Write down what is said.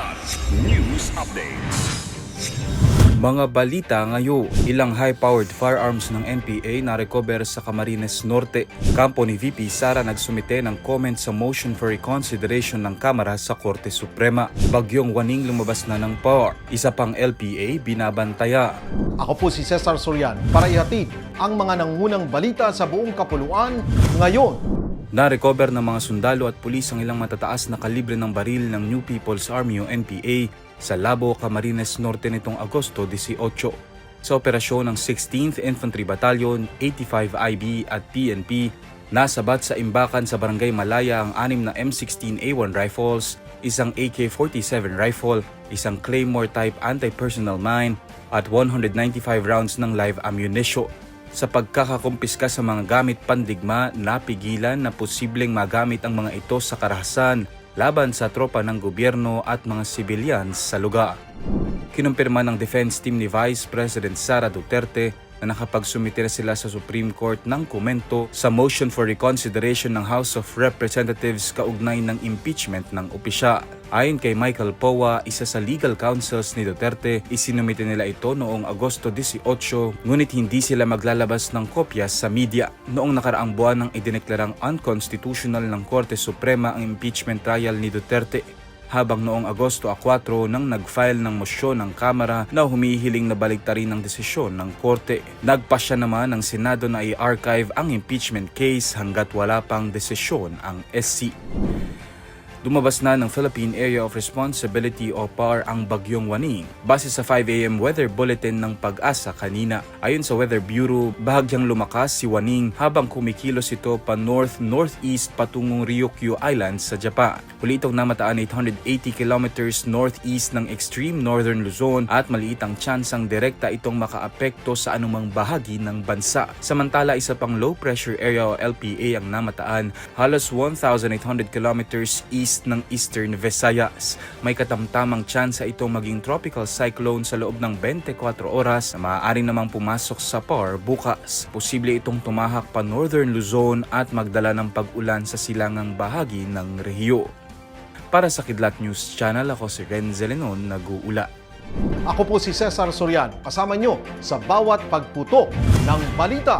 Kilat News Updates. Mga balita ngayon, ilang high-powered firearms ng NPA na recover sa Camarines Norte. Kampo ni VP Sara nagsumite ng comment sa motion for reconsideration ng Kamara sa Korte Suprema. Bagyong waning lumabas na ng power. Isa pang LPA binabantaya. Ako po si Cesar Sorian para ihatid ang mga nangunang balita sa buong kapuluan ngayon. Na-recover ng mga sundalo at pulis ang ilang matataas na kalibre ng baril ng New People's Army o NPA sa Labo, Camarines Norte nitong Agosto 18. Sa operasyon ng 16th Infantry Battalion, 85 IB at PNP, nasabat sa imbakan sa Barangay Malaya ang anim na M16A1 rifles, isang AK-47 rifle, isang Claymore type anti-personnel mine, at 195 rounds ng live ammunition. Sa pagkakakumpiska sa mga gamit pandigma, napigilan na posibleng magamit ang mga ito sa karahasan laban sa tropa ng gobyerno at mga civilians sa lugar. Kinumpirma ng defense team ni Vice President Sara Duterte na nakapagsumite na sila sa Supreme Court ng komento sa motion for reconsideration ng House of Representatives kaugnay ng impeachment ng opisyal. Ayon kay Michael Powa, isa sa legal counsels ni Duterte, isinumite nila ito noong Agosto 18 ngunit hindi sila maglalabas ng kopya sa media. Noong nakaraang buwan nang idineklarang unconstitutional ng Korte Suprema ang impeachment trial ni Duterte habang noong Agosto 4 nang nag-file ng mosyon ng Kamara na humihiling na baligtarin ng desisyon ng Korte. Nagpasya naman ng Senado na i-archive ang impeachment case hanggat wala pang desisyon ang SC. Lumabas na ng Philippine Area of Responsibility o PAR ang Bagyong Waning base sa 5am weather bulletin ng pag-asa kanina. Ayon sa Weather Bureau, bahagyang lumakas si Waning habang kumikilos ito pa north-northeast patungong Ryukyu Island sa Japan. Huli itong namataan 880 kilometers northeast ng extreme northern Luzon at maliit ang tsansang direkta itong makaapekto sa anumang bahagi ng bansa. Samantala, isa pang low pressure area o LPA ang namataan halos 1,800 kilometers east ng eastern Visayas. May katamtamang tsansa itong maging tropical cyclone sa loob ng 24 oras na maaari namang pumasok sa PAR bukas. Posible itong tumahak pa northern Luzon at magdala ng pag-ulan sa silangang bahagi ng rehiyo. Para sa Kidlat News Channel, ako si Renzel Lenon, nag-uula. Ako po si Cesar Sorian, kasama nyo sa bawat pagputo ng balita.